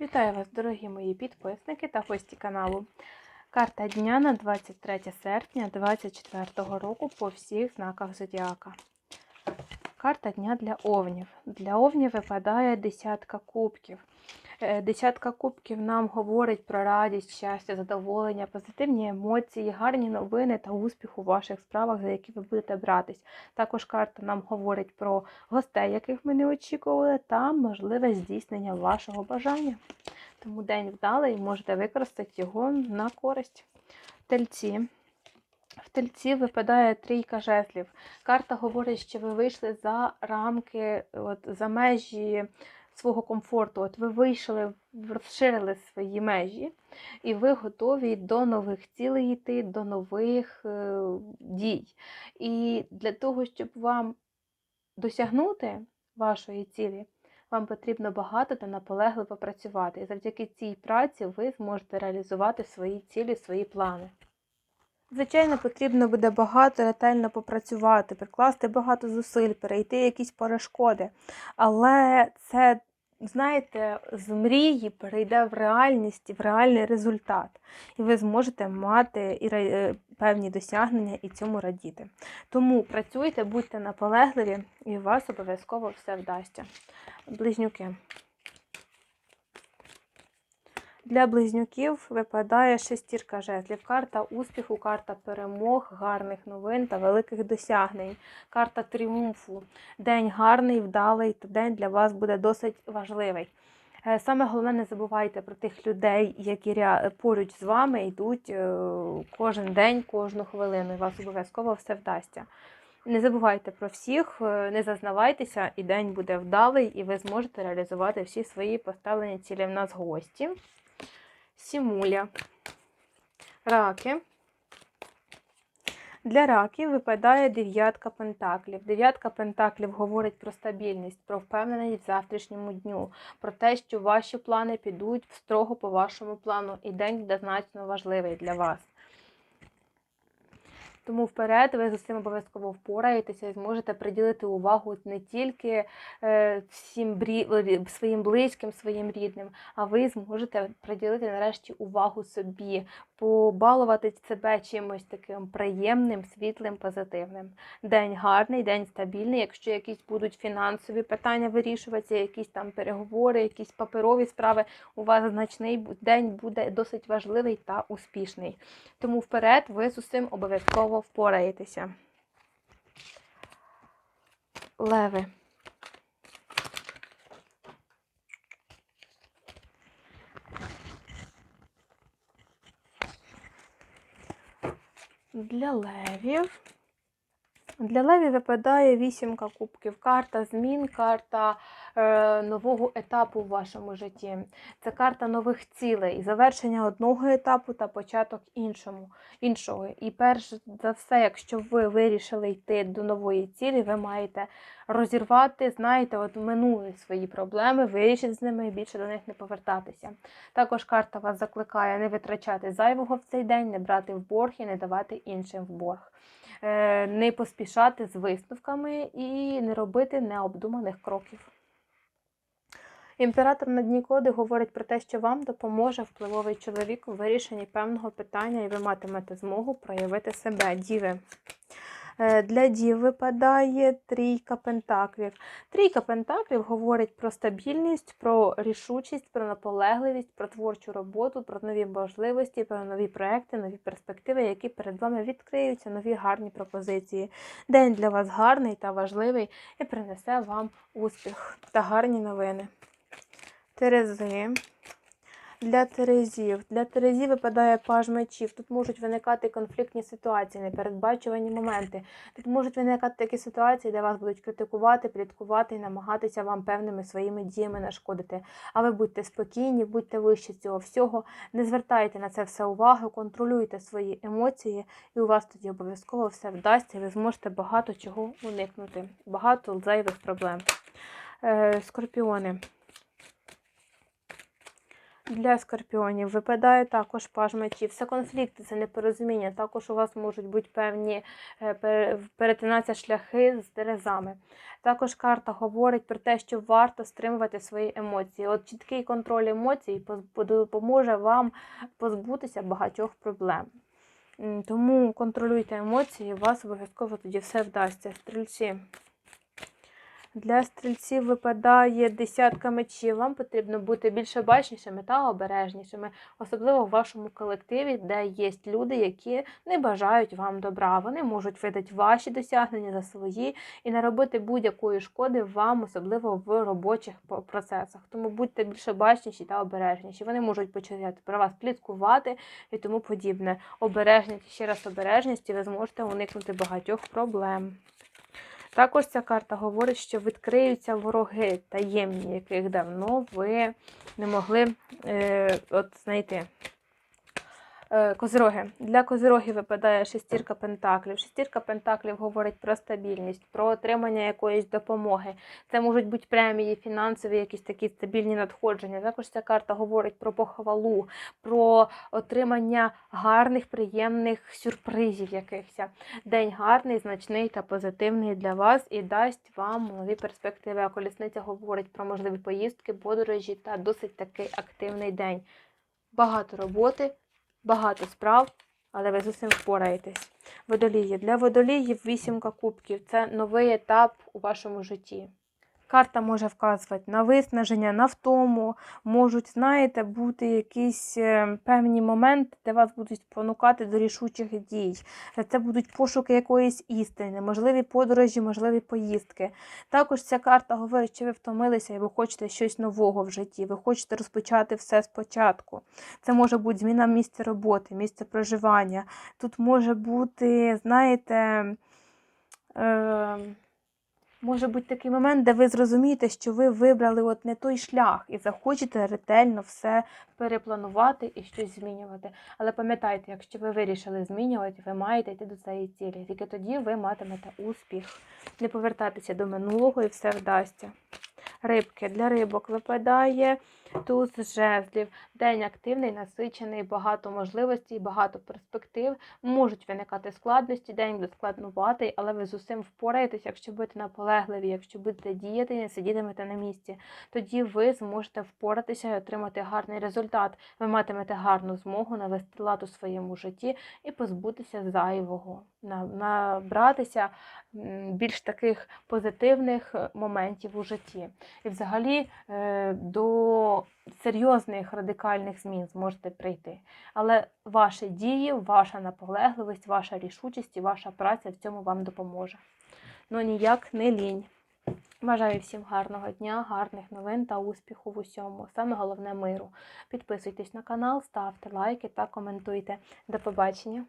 Вітаю вас, дорогі мої підписники та гості каналу. Карта дня на 23 серпня 2024 року по всіх знаках Зодіака. Карта дня для овнів. Для овнів випадає десятка кубків. Е, Десятка кубків нам говорить про радість, щастя, задоволення, позитивні емоції, гарні новини та успіх у ваших справах, за які ви будете братись. Також карта нам говорить про гостей, яких ми не очікували, та можливе здійснення вашого бажання. Тому день вдалий, можете використати його на користь. Тельці. В тельці випадає трійка жезлів. Карта говорить, що ви вийшли за рамки, от, за межі свого комфорту. От ви вийшли, розширили свої межі, і ви готові до нових цілей йти, до нових е, дій. І для того, щоб вам досягнути вашої цілі, вам потрібно багато та наполегливо працювати. І завдяки цій праці ви зможете реалізувати свої цілі, свої плани. Звичайно, потрібно буде багато ретельно попрацювати, прикласти багато зусиль, перейти якісь перешкоди. Але це, знаєте, з мрії перейде в реальність в реальний результат. І ви зможете мати і е, певні досягнення і цьому радіти. Тому працюйте, будьте наполегливі, і у вас обов'язково все вдасться. Близнюки. Для близнюків випадає шестірка жезлів. Карта успіху, карта перемог, гарних новин та великих досягнень. Карта тріумфу. День гарний, вдалий, та день для вас буде досить важливий. Е, Саме головне, не забувайте про тих людей, які поруч з вами йдуть е, кожен день, кожну хвилину. І вас обов'язково все вдасться. Не забувайте про всіх, е, не зазнавайтеся, і день буде вдалий, і ви зможете реалізувати всі свої поставлені цілі в нас гості. Сімуля. Раки. Для раків випадає дев'ятка пентаклів. Дев'ятка пентаклів говорить про стабільність, про впевненість в завтрашньому дню, про те, що ваші плани підуть строго по вашому плану, і день буде значно важливий для вас. Тому вперед ви з цим обов'язково впораєтеся і зможете приділити увагу не тільки е, всім брі... своїм близьким, своїм рідним, а ви зможете приділити нарешті увагу собі, побалувати себе чимось таким приємним, світлим, позитивним. День гарний, день стабільний. Якщо якісь будуть фінансові питання вирішуватися, якісь там переговори, якісь паперові справи, у вас значний день буде досить важливий та успішний. Тому вперед ви з усім обов'язково впораєтеся. Леви. Для левів. Для левів випадає вісімка кубків. Карта змін, карта нового етапу в вашому житті. Це карта нових цілей, завершення одного етапу та початок іншому, іншого. І перш за все, якщо ви вирішили йти до нової цілі, ви маєте розірвати, знаєте, от минулі свої проблеми, вирішити з ними і більше до них не повертатися. Також карта вас закликає не витрачати зайвого в цей день, не брати в борг і не давати іншим в борг. Е, Не поспішати з висновками і не робити необдуманих кроків. Імператор на дні коди говорить про те, що вам допоможе впливовий чоловік у вирішенні певного питання, і ви матимете змогу проявити себе. Діви. Е, Для дів випадає трійка пентаклів. Трійка пентаклів говорить про стабільність, про рішучість, про наполегливість, про творчу роботу, про нові можливості, про нові проекти, нові перспективи, які перед вами відкриються, нові гарні пропозиції. День для вас гарний та важливий і принесе вам успіх та гарні новини. Терези. Для терезів. Для терезів випадає паж мечів. Тут можуть виникати конфліктні ситуації, непередбачувані моменти. Тут можуть виникати такі ситуації, де вас будуть критикувати, пліткувати і намагатися вам певними своїми діями нашкодити. А ви будьте спокійні, будьте вище цього всього, не звертайте на це все увагу, контролюйте свої емоції, і у вас тоді обов'язково все вдасться, і ви зможете багато чого уникнути, багато зайвих проблем. Е, скорпіони. Для скорпіонів випадає також паж мечів. Це конфлікти, це непорозуміння. Також у вас можуть бути певні е, перетинатися шляхи з дерезами. Також карта говорить про те, що варто стримувати свої емоції. От чіткий контроль емоцій допоможе вам позбутися багатьох проблем. Тому контролюйте емоції, у вас обов'язково тоді все вдасться. Стрільці. Для стрільців випадає десятка мечів. Вам потрібно бути більш обачнішими та обережнішими, особливо в вашому колективі, де є люди, які не бажають вам добра. Вони можуть видати ваші досягнення за свої і наробити будь-якої шкоди вам, особливо в робочих процесах. Тому будьте більш обачніші та обережніші. Вони можуть почати про вас пліткувати і тому подібне. Обережність, ще раз обережність, і ви зможете уникнути багатьох проблем. Також ця карта говорить, що відкриються вороги таємні, яких давно ви не могли е, от знайти. Е, Козироги. Для козирогів випадає шестірка пентаклів. Шестірка пентаклів говорить про стабільність, про отримання якоїсь допомоги. Це можуть бути премії, фінансові, якісь такі стабільні надходження. Також ця карта говорить про похвалу, про отримання гарних, приємних сюрпризів якихось. День гарний, значний та позитивний для вас і дасть вам нові перспективи. А колісниця говорить про можливі поїздки, подорожі та досить такий активний день. Багато роботи, багато справ, але ви з усім впораєтесь. Водолії. Для водоліїв вісімка кубків це новий етап у вашому житті. Карта може вказувати на виснаження, на втому, можуть, знаєте, бути якісь е, певні моменти, де вас будуть спонукати до рішучих дій. Це будуть пошуки якоїсь істини, можливі подорожі, можливі поїздки. Також ця карта говорить, що ви втомилися і ви хочете щось нового в житті, ви хочете розпочати все спочатку. Це може бути зміна місця роботи, місця проживання. Тут може бути, знаєте, е, може бути такий момент, де ви зрозумієте, що ви вибрали от не той шлях і захочете ретельно все перепланувати і щось змінювати. Але пам'ятайте, якщо ви вирішили змінювати, ви маєте йти до цієї цілі. Тільки тоді ви матимете успіх. Не повертатися до минулого і все вдасться. Рибки для рибок випадає туз жезлів. День активний, насичений, багато можливостей, багато перспектив. Можуть виникати складності, день буде складнуватий, але ви з усім впораєтесь, якщо будете наполегливі, якщо будете діяти не сидітимете на місці. Тоді ви зможете впоратися і отримати гарний результат. Ви матимете гарну змогу навести лад у своєму житті і позбутися зайвого, на- набратися більш таких позитивних е, моментів у житті. І взагалі е, серйозних радикальних змін зможете прийти. Але ваші дії, ваша наполегливість, ваша рішучість і ваша праця в цьому вам допоможе. Ну ніяк не лінь. Бажаю всім гарного дня, гарних новин та успіху в усьому. Саме головне миру. Підписуйтесь на канал, ставте лайки та коментуйте. До побачення!